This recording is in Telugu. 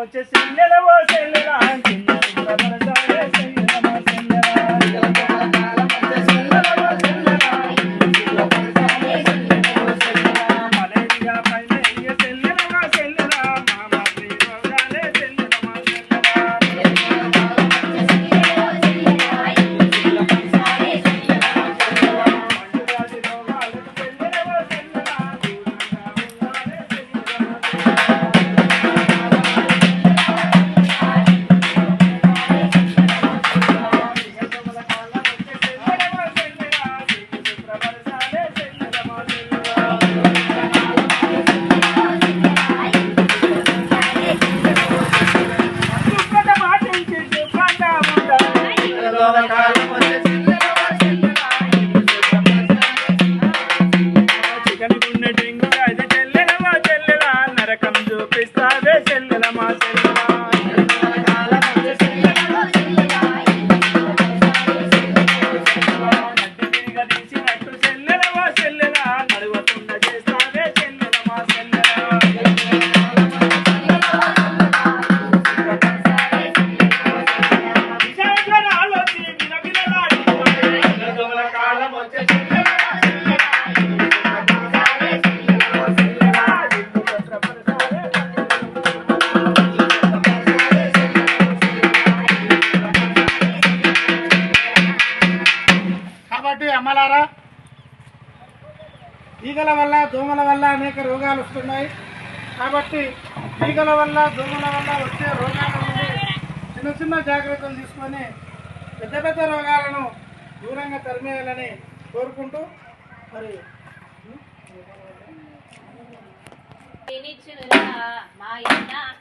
వచ్చేసి నెలవో వచ్చే సెల్లెలా చిన్న Lord, I అమ్మలారా ఈగల వల్ల దోమల వల్ల అనేక రోగాలు వస్తున్నాయి. కాబట్టి ఈగల వల్ల దోమల వల్ల వచ్చే రోగాల నుండి చిన్న చిన్న జాగ్రత్తలు తీసుకొని పెద్ద పెద్ద రోగాలను దూరంగా తరిమేయాలని కోరుకుంటూ మరి నిచ్చునురా మా సంసారం